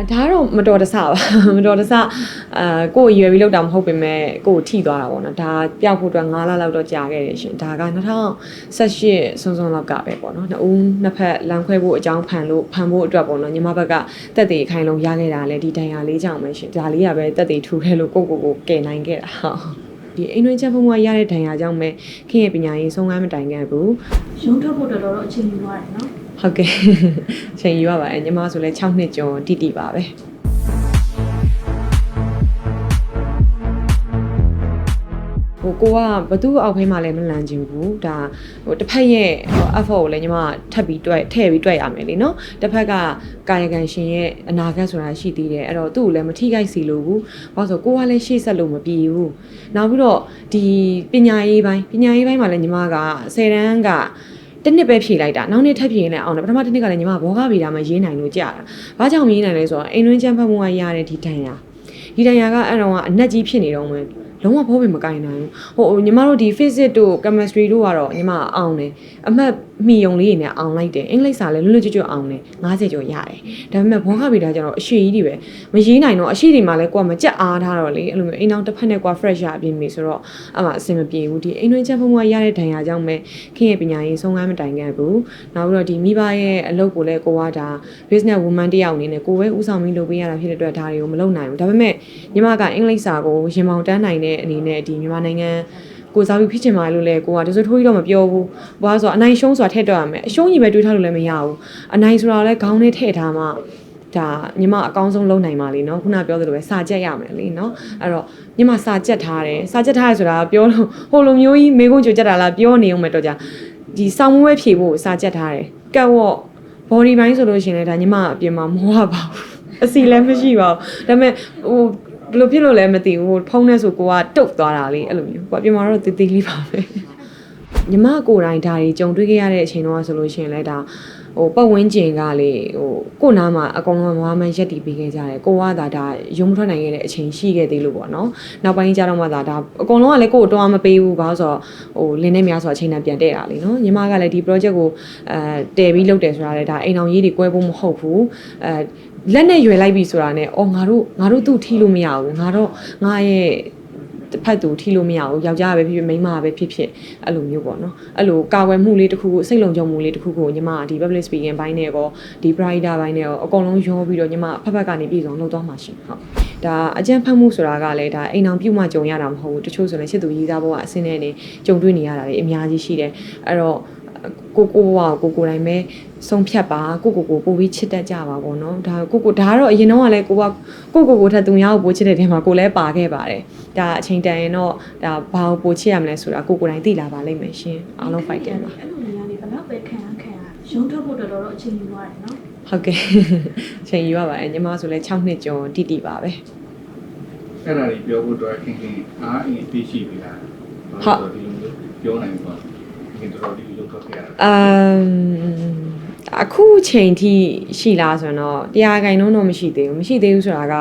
အဒါကတော့မတော်တဆပါမတော်တဆအာကိုယ်ရွယ်ပြီးလောက်တာမဟုတ်ပေမဲ့ကိုယ်ထိသွားတာပေါ့နော်ဒါပျောက်ဖို့အတွက်9လလောက်တော့ကြာခဲ့တယ်ရှင်ဒါက2018ဆွန်းဆွန်းလောက်ကပဲပေါ့နော်နှစ်ဦးနှစ်ဖက်လမ်းခွဲဖို့အကြောင်းဖန်လို့ဖန်ဖို့အတွက်ပေါ့နော်ညီမဘက်ကတက်သေးခိုင်လုံးရခဲ့တာလည်းဒီတိုင်ရလေးကြောင့်ပဲရှင်ဒါလေးကပဲတက်သေးထူခဲ့လို့ကိုယ့်ကိုယ်ကိုကယ်နိုင်ခဲ့တာဟုတ်ဒီအိမ်တွင်းချက်ဖုံးမရတဲ့ဒဏ်ရာကြောင့်ပဲခင်ရဲ့ပညာရေးဆုံးခန်းမတိုင်ခဲ့ဘူးရုံးထွက်ဖို့တော်တော်အချိန်ယူရတယ်နော် ဟုတ်ကဲ့ ချိန်ယူရပါတယ်ညီမဆိုလဲ6နှစ်ကျော်တိတိပါပဲဟိုကိုကဘသူ့အောက်ဖေးမှလည်းမလန့်ချင်ဘူးဒါဟိုတစ်ဖက်ရဲ့ဟို effort ကိုလည်းညီမထပ်ပြီးတွက်ထည့်ပြီးတွက်ရမယ်လीเนาะတစ်ဖက်ကကာယကံရှင်ရဲ့အနာဂတ်ဆိုတာရှိသေးတယ်အဲ့တော့သူ့ကိုလည်းမထိခိုက်စီလို့ဘူးဘာလို့ဆိုကိုကလည်းရှေ့ဆက်လို့မပြေဘူးနောက်ပြီးတော့ဒီပညာရေးပိုင်းပညာရေးပိုင်းမှာလည်းညီမက10တန်းက တစ်နှစ်ပဲဖြည့်လိုက်တာနောက်နှစ်ထပ်ဖြည့်ရင်လည်းအောင်တယ်ပထမတစ်နှစ်ကလည်းညီမဘောဂဗီတာမှာရေးနိုင်လို့ကြာတာဘာကြောင့်မရေးနိုင်လဲဆိုတော့အိမ်တွင်းချမ်းဖတ်မှုကရတဲ့ဒီဒဏ်ရာဒီဒဏ်ရာကအဲ့တော့ကအနက်ကြီးဖြစ်နေတော့မှ လုံးဝဘောပင်မကင်နိုင်ဘူးဟိုညီမတို့ဒီ physics တို့ chemistry တို့ကတော့ညီမအောင်တယ်အမှတ်မိယုံလေးတွေနဲ့အောင်လိုက်တယ်အင်္ဂလိပ်စာလည်းလွတ်လွတ်ကျွတ်ကျွတ်အောင်တယ်90ကျော်ရတယ်ဒါပေမဲ့ဘောဂဗီတာကျတော့အရှိကြီးတွေပဲမရေးနိုင်တော့အရှိတွေမှာလည်းကိုကမကြက်အားထားတော့လေအဲ့လိုမျိုးအိမ်အောင်တစ်ဖက်နဲ့ကိုက fresh ရအပြင်ပြီဆိုတော့အမှအဆင်မပြေဘူးဒီအိမ်တွင်းချမ်းဖတ်မှုကရတဲ့ဒဏ်ရာကြောင့်ပဲခင်ရဲ့ပညာရေးဆုံးခန်းမတိုင်ခဲ့ဘူးနောက်ပြီးတော့ဒီမိဘရဲ့အလုပ်ကိုလည်းကိုကဒါ business woman တယောက်အနေနဲ့ကိုပဲဥဆောင်ပြီးလုပ်ပေးရတာဖြစ်တဲ့အတွက်ဒါတွေကိုမလုပ်နိုင်ဘူးဒါပေမဲ့ညီမကအင်္ဂလိပ်စာကိုရင်ပေါင်တန်းနိုင်တဲ့အနေနဲ့ဒီမြန်မာနိုင်ငံကိုစားပြီးဖြစ်ချင်ပါလို့လဲကိုကတစိုးထိုးကြီးတော့မပြောဘူး။ဘာလို့ဆိုတော့အနိုင်ရှုံးဆိုတာထည့်တော့ရမယ်။အရှုံးကြီးပဲတွေးထားလို့လည်းမရဘူး။အနိုင်ဆိုတာလည်းခေါင်းထဲထည့်ထားမှဒါညီမအကောင်းဆုံးလုပ်နိုင်ပါလေနော်ခုနပြောသလိုပဲစာကြက်ရမယ်လေနော်အဲ့တော့ညီမစာကြက်ထားတယ်စာကြက်ထားရဆိုတာပြောလို့ဟိုလိုမျိုးကြီးမေကုန်းကြိုကြက်တာလားပြောနေအောင်မယ်တော့ကြာဒီစောင်းမွေးဖြေဖို့စာကြက်ထားတယ်ကတ်ဝေါ့ body ဘိုင်းဆိုလို့ရှိရင်လည်းဒါညီမအပြင်မှာမဟုတ်ပါဘူးအစီလည်းမရှိပါဘူးဒါပေမဲ့ဟို ဘယ်လိုဖြစ်လို့လဲမသိဘူးဟိုဖုန်းနဲ့ဆိုကိုကတုတ်သွားတာလေအဲ့လိုမျိုးကိုကအပြင်မှာတော့တည်တည်လေးပါပဲညီမကိုယ်တိုင်ဒါတွေကြုံတွေ့ခဲ့ရတဲ့အချိန်တော့ဆိုလို့ရှိရင်လည်းဒါ ဟိုပတ်ဝန်းကျင်ကလေဟိုကို့နားမှာအကုန်လုံးမမမှန်ရက်တည်ပေးခဲ့ကြတယ်ကိုကသာဒါရုံမထွက်နိုင်ခဲ့တဲ့အချိန်ရှိခဲ့သေးလို့ပေါ့နော်နောက်ပိုင်းကျတော့မှသာဒါအကုန်လုံးကလည်းကို့ကိုတွားမပေးဘူးဘာလို့ဆိုတော့ဟိုလင်းနေများဆိုအချိန်နဲ့ပြန်တဲ့တာလေနော်ညီမကလည်းဒီ project ကိုအဲတည်ပြီးလုပ်တယ်ဆိုတာလည်းဒါအိမ်အောင်ရေးတွေကွဲဖို့မဟုတ်ဘူးအဲလက်နဲ့ရွယ်လိုက်ပြီဆိုတာနဲ့အော်ငါတို့ငါတို့သူ့ထီလို့မရဘူးငါတော့ငါရဲ့ တစ်ဖက်သူထိလို့မရဘူးယောက်ျားပဲဖြစ်ဖြစ်မိန်းမပဲဖြစ်ဖြစ်အဲ့လိုမျိုးပေါ့နော်အဲ့လိုကာဝယ်မှုလေးတစ်ခုခုစိတ်လုံခြုံမှုလေးတစ်ခုခုကိုညီမကဒီ public speaking ဘိုင်းနဲ့ကောဒီ brighter ဘိုင်းနဲ့ကောအကုန်လုံးရောပြီးတော့ညီမဖက်ဖက်ကနေပြည်စုံလုပ်သွားမှာရှိဟုတ်ဒါအကြံဖတ်မှုဆိုတာကလည်းဒါအိမ်အောင်ပြုတ်မှကြုံရတာမဟုတ်ဘူးတချို့ဆိုရင်ချစ်သူရေးသားဖို့ကအစင်းနဲ့နေကြုံတွေ့နေရတာတွေအများကြီးရှိတယ်အဲ့တော့ ကိုကိုဘဝကိုကိုကိုတိုင်းပဲဆုံးဖြတ်ပါကိုကိုကိုပို့ပြီးချစ်တတ်ကြပါပေါ့နော်ဒါကိုကိုဒါကတော့အရင်တော့ကလည်းကိုကကိုကိုကိုထက်သူများကိုပို့ချစ်တဲ့တဲမှာကိုလည်းပါခဲ့ပါတယ်ဒါအချိန်တန်ရင်တော့ဒါဘာကိုပို့ချစ်ရမလဲဆိုတာကိုကိုတိုင်းသိလာပါလိမ့်မယ်ရှင်အားလုံး fight တယ်ပါအဲ့လိုနေရာနေဘယ်တော့ပဲခံရခံရရုံးထွက်ဖို့တော်တော်အချိန်ယူရတယ်နော်ဟုတ်ကဲ့ချိန်ယူရပါတယ်ညီမဆိုလဲ6နှစ်ကျော်တိတိပါပဲအဲ့ဒါတွေပြောဖို့တော့ခင်ခင်အားအင်းသိရှိပြီလားဒီလိုမျိုးပြောနိုင်ပါ ခ င်တော်တော်ဒီလိုထွက်ခဲ့ရတာအမ်အခုချိန်ထိရှိလားဆိုတော့တရားခိုင်လုံးတော့မရှိသေးဘူးမရှိသေးဘူးဆိုတာက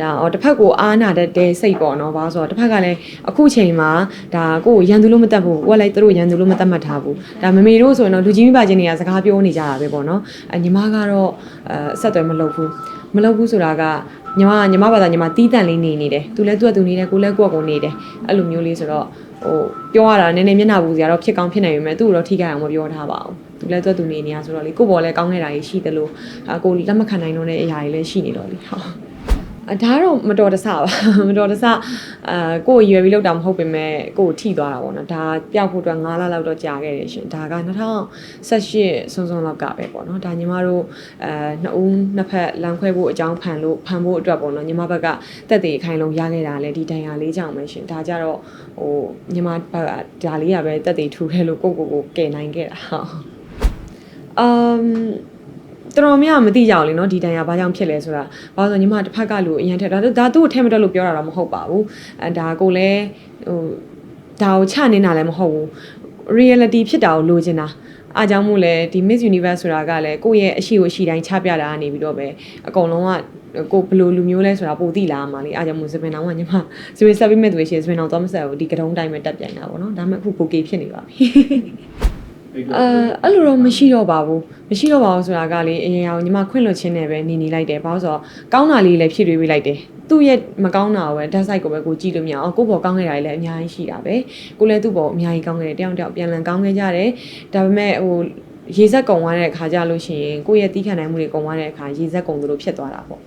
ဒါဟောတစ်ဖက်ကိုအားနာတတ်တဲ့စိတ်ပေါ့နော်ဘာလို့ဆိုတော့တစ်ဖက်ကလည်းအခုချိန်မှာဒါကိုယ်ရန်သူလို့မတတ်ဘူးကိုကလည်းသူတို့ရန်သူလို့မတတ်မှတ်ထားဘူးဒါမမေတို့ဆိုရင်တော့လူကြီးမိဘချင်းတွေကစကားပြောနေကြတာပဲပေါ့နော်အညီမကတော့အဲအဆက်အသွယ်မလုပ်ဘူးမလုပ်ဘူးဆိုတာကညီမညီမဘာသာညီမတီးတန့်လေးနေနေတယ်သူလည်းသူကသူနေတယ်ကိုလည်းကိုကကိုနေတယ်အဲ့လိုမျိုးလေးဆိုတော့ဟိုပြောရတာနည်းနည်းမျက်နှာပူစရာတော့ဖြစ်ကောင်းဖြစ်နိုင်ပေမဲ့သူ့ကိုတော့ထိခိုက်အောင်မပြောထားပါဘူးသူလည်းသူကသူနေနေရဆိုတော့လေကိုဘော်လည်းကောင်းခဲ့တာကြီးရှိတယ်လို့အကိုလက်မခံနိုင်တော့တဲ့အရာတွေလည်းရှိနေတော့လေဟုတ်အဒါကတော့မတော်တဆပါမတော်တဆအာကိုယ်ရွယ်ပြီးလောက်တာမဟုတ်ပေမဲ့ကိုယ်ထိသွားတာပေါ့နော်ဒါပျောက်ဖို့အတွက်9လလောက်တော့ကြာခဲ့တယ်ရှင်ဒါက2018ဆွန်းဆွန်းလောက်ကပဲပေါ့နော်ဒါညီမတို့အဲနှစ်ဦးနှစ်ဖက်လမ်းခွဲဖို့အကြောင်းဖန်လို့ဖန်ဖို့အတွက်ပေါ့နော်ညီမဘက်ကတက်သေးခိုင်လုံးရခဲ့တာလည်းဒီတန်ရာလေးကြောင့်ပဲရှင်ဒါကြတော့ဟိုညီမဘက်ကဒါလေးကပဲတက်သေးထူခဲ့လို့ကိုယ့်ကိုယ်ကိုကယ်နိုင်ခဲ့တာဟုတ် အမ်တော်တော်များမသိကြအောင်လေနော်ဒီတန်ရာဘာကြောင့်ဖြစ်လဲဆိုတာဘာလို့ဆိုညီမတစ်ဖက်ကလူအရင်ထက်ဒါဒါသူ့ကိုထဲမတက်လို့ပြောတာတော့မဟုတ်ပါဘူးအဲဒါကိုလည်းဟိုဒါကိုချနေတာလည်းမဟုတ်ဘူး reality ဖြစ်တာကိုလိုချင်တာအားကြောင့်မို့လဲဒီ Miss Universe ဆိုတာကလည်းကိုယ့်ရဲ့အရှိကိုအရှိတိုင်းချပြတာကနေပြီးတော့ပဲအကုန်လုံးကကိုဘယ်လိုလူမျိုးလဲဆိုတာပိုသိလာမှာလေအားကြောင့်မို့စပင်တောင်ကညီမစပင်ဆက်ပြီးမဲ့သူရှိစပင်တောင်သွားမဆက်ဘူးဒီကတုံးတိုင်းပဲတက်ပြန်တာပေါ့နော်ဒါပေမဲ့အခုကိုကေဖြစ်နေပါပြီ အဲ့တော့အဲအဲ့လိုတော့မရှိတော့ပါဘူးမရှိတော့ပါဘူးဆိုတာကလေအရင်အောင်ညီမခွင့်လွှတ်ခြင်းနဲ့ပဲနေနေလိုက်တယ်ဘာလို့ဆိုတော့ကောင်းတာလေးလည်းဖြည့်တွေးပေးလိုက်တယ်သူ့ရဲ့မကောင်းတာကိုပဲ dark side ကိုပဲကိုကြည့်လို့မရအောင်ကိုယ့်ဘောကောင်းခဲ့တာတွေလည်းအများကြီးရှိတာပဲကိုလည်းသူ့ဘောအများကြီးကောင်းခဲ့တယ်တယောက်တယောက်ပြန်လည်ကောင်းခဲ့ကြတယ်ဒါပေမဲ့ဟိုရေဆက်ကုံသွားတဲ့အခါကြလို့ရှိရင်ကိုယ့်ရဲ့တီးခံနိုင်မှုတွေကုံသွားတဲ့အခါရေဆက်ကုံတို့လိုဖြစ်သွားတာပေါ့